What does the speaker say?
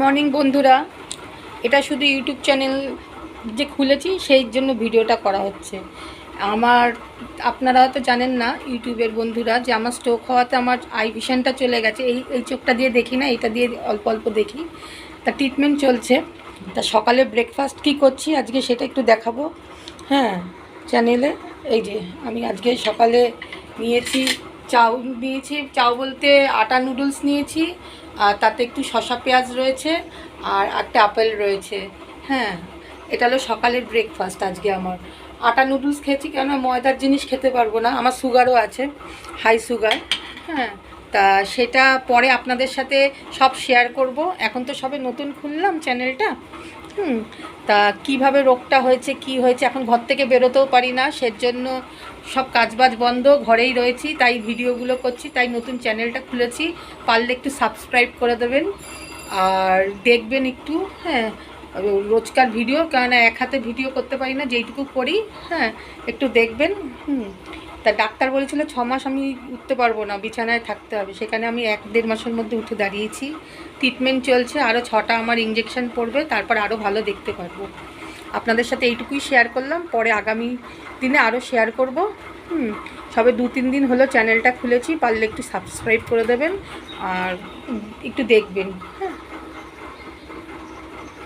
Morning বন্ধুরা, এটা শুধু ইউটিউব চ্যানেল যে খুলেছি, সেই জন্য ভিডিওটা করা হচ্ছে। আমার, আপনারা হয়তো জানেন না, ইউটিউবের বন্ধুরা, যে আমার স্ট্রোক হওয়াতে আমার আই ভিশনটা চলে গেছে। এই এই চোখটা দিয়ে দেখি না, এটা দিয়ে অল্প অল্প দেখি। তা ট্রিটমেন্ট চলছে। তা সকালে ব্রেকফাস্ট কি করছি, আজকে সেটা একটু দেখাবো। হ্যাঁ চ্যানেলে এই যে, আমি আজকে সকালে নিয়েছি চাউ নিয়েছি, চাউ বলতে আটা নুডলস নিয়েছি, আর তাতে একটু শশা পেঁয়াজ রয়েছে, আর একটা আপেল রয়েছে। হ্যাঁ এটা হলো সকালের ব্রেকফাস্ট আজকে আমার। আটা নুডলস খেয়েছি কেন ময়দার জিনিস খেতে পারব না, আমার সুগারও আছে হাই সুগার হ্যাঁ। তা সেটা পরে আপনাদের সাথে সব শেয়ার করব। এখন তো সবে নতুন খুললাম চ্যানেলটা হুম, তা কীভাবে রোগটা হয়েছে, কি হয়েছে? এখন ঘর থেকে বেরোতেও পারি না, সেজন্য সব কাজবাজ বন্ধ, ঘরেই রয়েছি, তাই ভিডিওগুলো করছি, তাই নতুন চ্যানেলটা খুলেছি। পারলে একটু সাবস্ক্রাইব করে দেবেন। আর দেখবেন একটু হ্যাঁ রোজকার ভিডিও কারণ এক হাতে ভিডিও করতে পারি না, যেইটুকু করি হ্যাঁ একটু দেখবেন, হুম। তা ডাক্তার বলেছিল ছ মাস আমি উঠতে পারব না, বিছানায় থাকতে হবে। সেখানে আমি এক দেড় মাসের মধ্যে উঠে দাঁড়িয়েছি। ট্রিটমেন্ট চলছে আরও ছটা আমার ইঞ্জেকশন পড়বে, তারপর আরও ভালো দেখতে পারব। আপনাদের সাথে এইটুকুই শেয়ার করলাম, পরে আগামী দিনে আরও শেয়ার করব, হুম। সবে দু তিন দিন হলো চ্যানেলটা খুলেছি, পারলে একটু সাবস্ক্রাইব করে দেবেন, আর একটু দেখবেন হ্যাঁ।